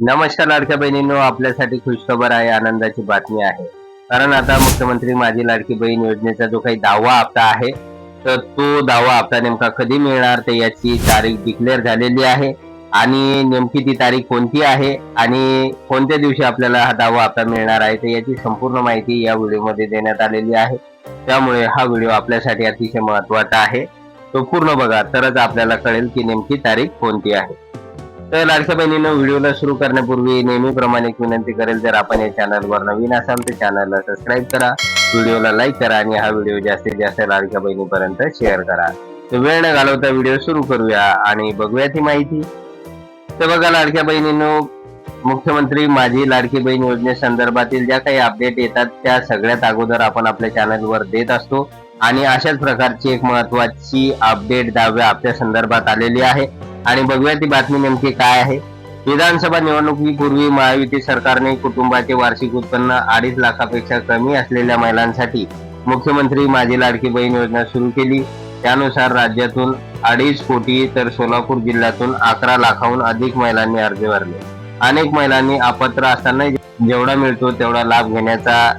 नमस्कार लाडक्या बहिणींनो आपल्यासाठी खुशखबर आहे आनंदाची बातमी आहे. कारण आता मुख्यमंत्री माझी लाडकी बहीण योजनेचा जो काही दहावा हप्ता आहे तर तो दहावा हप्ता नेमका कधी मिळणार तर याची तारीख डिक्लेअर झालेली आहे. आणि नेमकी ती तारीख कोणती आहे आणि कोणत्या दिवशी आपल्याला हा दहावा हप्ता मिळणार आहे तर याची संपूर्ण माहिती या व्हिडिओमध्ये देण्यात आलेली आहे. त्यामुळे हा व्हिडिओ आपल्यासाठी अतिशय महत्त्वाचा आहे. तो पूर्ण बघा तरच आपल्याला कळेल की नेमकी तारीख कोणती आहे. तर लाडक्या बहिणीनं व्हिडिओला सुरू करण्यापूर्वी नेहमीप्रमाणे एक विनंती करेल जर आपण या चॅनलवर नवीन असाल तर चॅनलला सबस्क्राईब करा व्हिडिओला लाईक करा आणि हा व्हिडिओ जास्तीत जास्त लाडक्या बहिणीपर्यंत शेअर करा. तर वेळ न घालवता व्हिडिओ सुरू करूया आणि बघूया ती माहिती. तर बघा लाडक्या बहिणीनं मुख्यमंत्री माझी लाडकी बहीण योजनेसंदर्भातील ज्या काही अपडेट येतात त्या सगळ्यात अगोदर आपण आपल्या चॅनलवर देत असतो आणि अशाच प्रकारची एक महत्वाची अपडेट दहाव्या आपल्या संदर्भात आलेली आहे. आणि बघूया ती बातमी नेमकी काय आहे. विधानसभा निवडणुकीपूर्वी महायुती सरकारने कुटुंबाचे वार्षिक उत्पन्न अडीच लाखापेक्षा कमी असलेल्या महिलांसाठी मुख्यमंत्री माझी लाडकी बहीण योजना सुरू केली. त्यानुसार राज्यातून अडीच कोटी तर सोलापूर जिल्ह्यातून अकरा लाखाहून अधिक महिलांनी अर्ज भरले. अनेक महिलांनी अपात्र असताना जेवढा मिळतो तेवढा लाभ घेण्याचा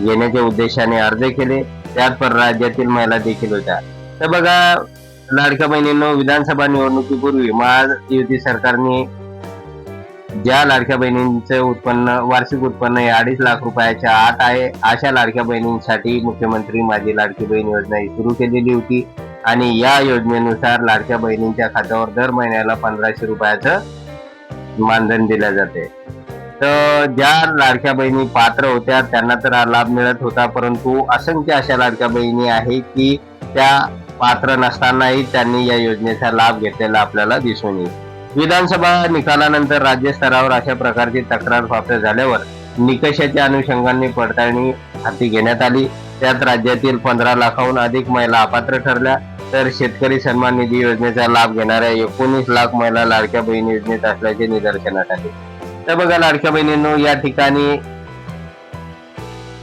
घेण्याच्या उद्देशाने अर्ज केले. त्यात परराज्यातील महिला देखील होत्या. तर बघा लाडक्या बहिणींनो विधानसभा निवडणुकीपूर्वी महायुती सरकारने ज्या लाडक्या बहिणींचं उत्पन्न वार्षिक उत्पन्न हे अडीच लाख रुपयाच्या आत आहे अशा लाडक्या बहिणींसाठी मुख्यमंत्री माझी लाडकी बहीण योजना ही सुरू केलेली होती. आणि या योजनेनुसार लाडक्या बहिणींच्या खात्यावर दर महिन्याला पंधराशे रुपयाचं मानधन दिलं जाते. तर ज्या लाडक्या बहिणी पात्र होत्या त्यांना तर लाभ मिळत होता परंतु असंख्य अशा लाडक्या बहिणी आहे की त्या पात्र नसतानाही त्यांनी या योजनेचा लाभ घेतलेला आपल्याला दिसून येईल. विधानसभा निकालानंतर राज्य स्तरावर अशा प्रकारची तक्रार प्राप्त झाल्यावर निकषाच्या अनुषंगाने पडताळणी हाती घेण्यात आली. त्यात राज्यातील पंधरा लाखाहून अधिक महिला अपात्र ठरल्या. तर शेतकरी सन्मान निधी योजनेचा लाभ घेणाऱ्या एकोणीस लाख महिला लाडक्या बहीण योजनेत असल्याचे निदर्शनात आले. तर बघा लाडक्या बहिणींनो या ठिकाणी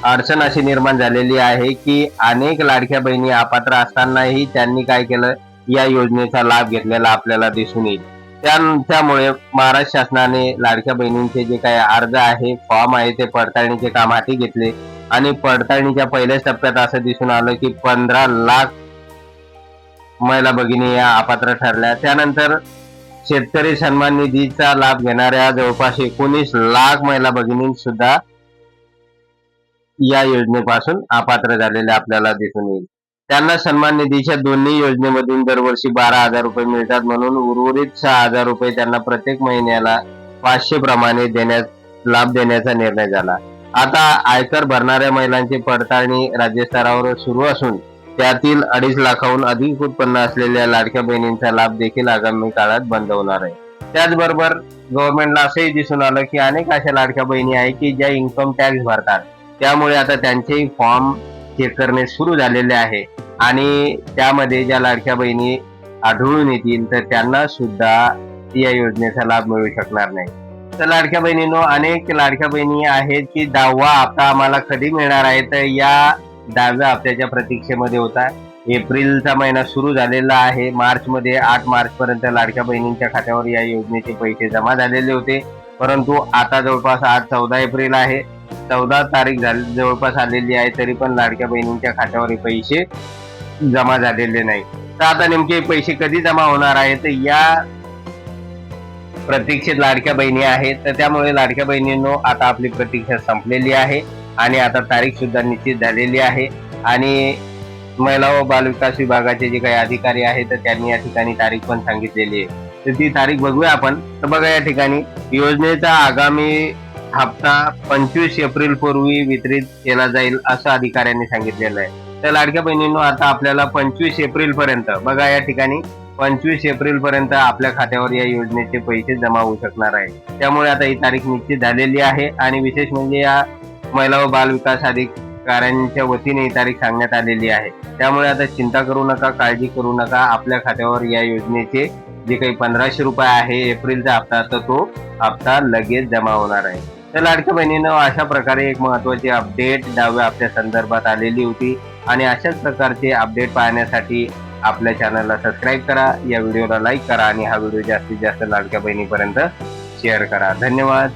अडचण अशी निर्माण झालेली आहे की अनेक लाडक्या बहिणी अपात्र असतानाही त्यांनी काय केलं? या योजनेचा लाभ घेतलेला आपल्याला दिसून येईल. त्या त्यामुळे महाराष्ट्र शासनाने लाडक्या बहिणींचे जे काही अर्ज आहे फॉर्म आहे ते पडताळणीचे काम हाती घेतले. आणि पडताळणीच्या पहिल्याच टप्प्यात असं दिसून आलं की पंधरा लाख महिला भगिनी या अपात्र ठरल्या. त्यानंतर शेतकरी सन्मान निधीचा लाभ घेणाऱ्या जवळपास एकोणीस लाख महिला भगिनी सुद्धा या योजनेपासून अपात्र झालेले आपल्याला दिसून येईल. त्यांना सन्मान निधीच्या दोन्ही योजनेमधून दरवर्षी बारा हजार रुपये मिळतात म्हणून उर्वरित सहा हजार रुपये त्यांना प्रत्येक महिन्याला पाचशे प्रमाणे देण्यात लाभ देण्याचा निर्णय झाला. आता आयकर भरणाऱ्या महिलांची पडताळणी राज्य स्तरावर सुरू असून त्यातील अडीच लाखाहून अधिक उत्पन्न असलेल्या लाडक्या बहिणींचा लाभ देखील आगामी काळात बंद होणार आहे. त्याचबरोबर गव्हर्नमेंटला असंही दिसून आलं की अनेक अशा लाडक्या बहिणी आहेत की ज्या इन्कम टॅक्स भरतात. त्यामुळे आता त्यांचेही फॉर्म चेक करणे सुरू झालेले आहे. आणि त्यामध्ये ज्या लाडक्या बहिणी आढळून येतील तर त्यांना सुद्धा या योजनेचा लाभ मिळू शकणार नाही. तर लाडक्या बहिणींनो अनेक लाडक्या बहिणी आहेत की दहावा हप्ता आम्हाला कधी मिळणार आहे? तर या दहाव्या हप्त्याच्या प्रतीक्षेमध्ये होता. एप्रिलचा महिना सुरू झालेला आहे. मार्चमध्ये आठ मार्च पर्यंत लाडक्या बहिणींच्या खात्यावर या योजनेचे पैसे जमा झालेले होते. परंतु आता जवळपास आज चौदा एप्रिल आहे. चौदा तारीख झाली जवळपास आलेली आहे तरी पण लाडक्या बहिणींच्या खात्यावर हे पैसे जमा झालेले नाही. तर आता नेमके पैसे कधी जमा होणार आहे? तर या प्रतीक्षेत लाडक्या बहिणी आहेत. तर त्यामुळे लाडक्या बहिणींनो आता आपली प्रतीक्षा संपलेली आहे आणि आता तारीख सुद्धा निश्चित झालेली आहे. आणि महिला व बालविकास विभागाचे जे काही अधिकारी आहेत तर त्यांनी या ठिकाणी तारीख पण सांगितलेली आहे. तर ती तारीख बघूया आपण. तर बघा या ठिकाणी योजनेचा आगामी हप्ता पंचवीस एप्रिल पूर्वी वितरित केला जाईल असं अधिकाऱ्यांनी सांगितलेलं आहे. तर लाडक्या बहिणींनो आता आपल्याला पंचवीस एप्रिल पर्यंत बघा या ठिकाणी पंचवीस एप्रिल पर्यंत आपल्या खात्यावर या योजनेचे पैसे जमा होऊ शकणार आहे त्यामुळे आता ही तारीख निश्चित झालेली आहे आणि विशेष म्हणजे या महिला व बाल विकास अधिकाऱ्यांच्या वतीने ही तारीख सांगण्यात आलेली आहे. त्यामुळे आता चिंता करू नका काळजी करू नका. आपल्या खात्यावर या योजनेचे जे काही पंधराशे रुपये आहे एप्रिलचा हप्ता तर तो हप्ता लगेच जमा होणार आहे. तर लाडक्या बहिणीनं अशा प्रकारे एक महत्वाची अपडेट दहाव्या आपल्या संदर्भात आलेली होती आणि अशाच प्रकारचे अपडेट पाहण्यासाठी आपल्या चॅनलला सबस्क्राईब करा या व्हिडिओला लाईक करा आणि हा व्हिडिओ जास्तीत जास्त लाडक्या बहिणीपर्यंत शेअर करा. धन्यवाद.